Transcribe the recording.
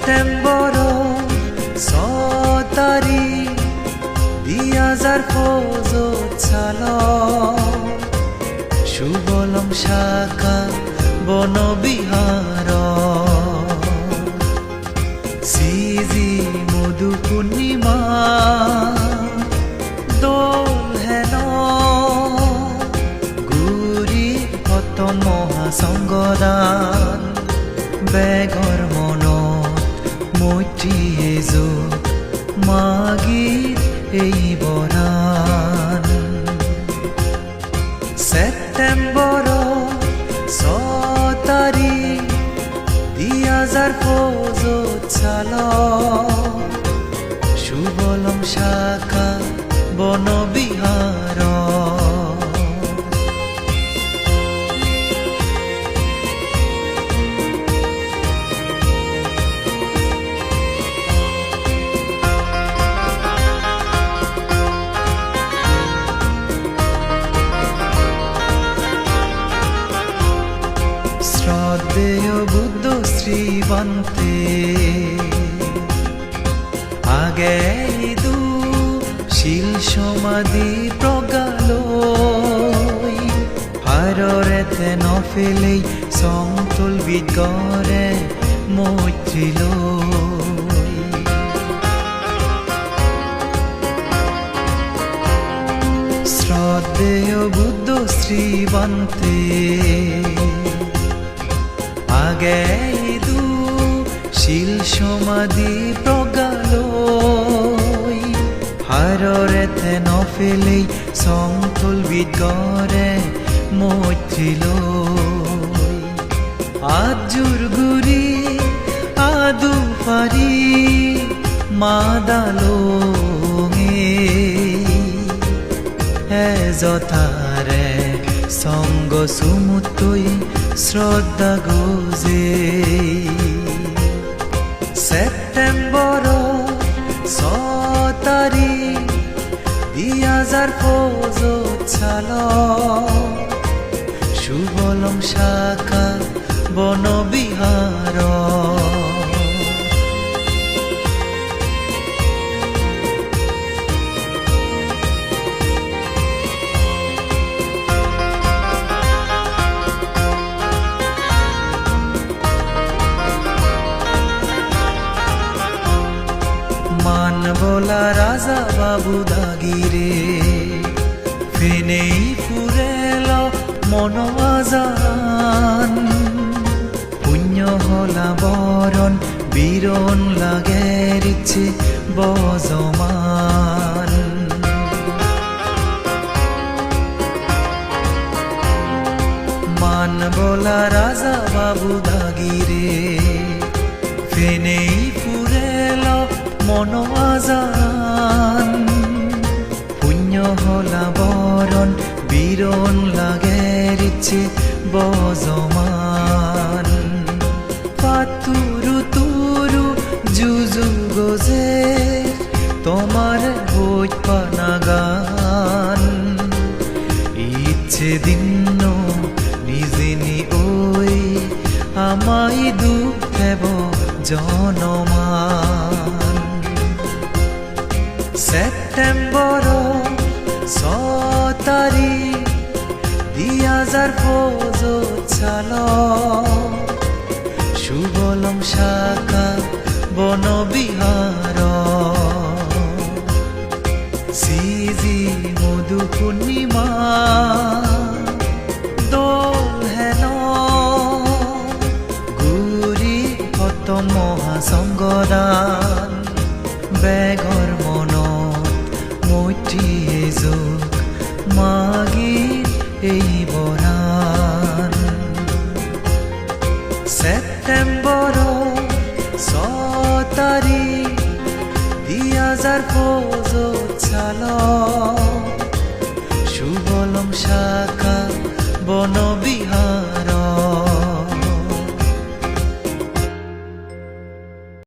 September সতারি দিয়াজার খোঁজ ছাল সুবলম শাখা বনবিহার। সিজি মধু পূর্ণিমা দোল হেন। গুৰি হত মহাসংগদান বেগৰ মন মৈত্ৰী এযোৰ মাগিত এই বৰান ছেপ্টেম্বৰ ছয় তাৰিখ দুই হাজাৰ পঁচিছ চাল সুবলম শাখা বনবিহার শ্রদ্ধেয় বুদ্ধ শ্রীবন্তে আগে দু শিল সমাধি প্রগালো হাররেতে নফেলেই সমতুল বিগরে মৈত্রিল শ্রদ্ধেয় বুদ্ধ শ্রীবন্তে আগে দু শিল সমাধি প্রগালো হাররেতে নফেলেই সমতুল বিগরে মৈত্রিল আজুর গুরি আদু ফারি মাদালো যথারে সঙ্গ সুমুতই শ্রদ্ধা গোজে। সেপ্টেম্বর ছয় তারিখ দুই হাজার পঁচিছ চাল সুবলম শাখা বনবিহার। বলা রাজা বাবু দাগিরে। ফেনেই ফুরেল মন আজান পুণ্য হলা বরণ, বীরণ লাগে রিচ্ছে বজমান। মান বলা রাজা বাবু দাগিরে। ফেনেই ফুরেল মন আজান। পুণ্য হলা বরণ, বীরণ লাগে রিচ্ছে বজমান। পাতুরু তুরু জুজু গজে তোমার বই পানাগান ইচ্ছে দিন নিজেনি ওই আমায় দুঃখ দেব জনমান। সেপ্টেম্বর ছয় তারিখ দুই হাজার চাল সুবলম শাখা বনবিহার। সিজি মধু পূর্ণিমা, দোল হেন। গুৰি কত মহাসংগদান বেগৰ মনত মৈত্ৰী মাগির এই বৰান সেপ্টেম্বর ছয় তাৰিখ দুই হাজাৰ পোজ চাল সুবলম বনবিহার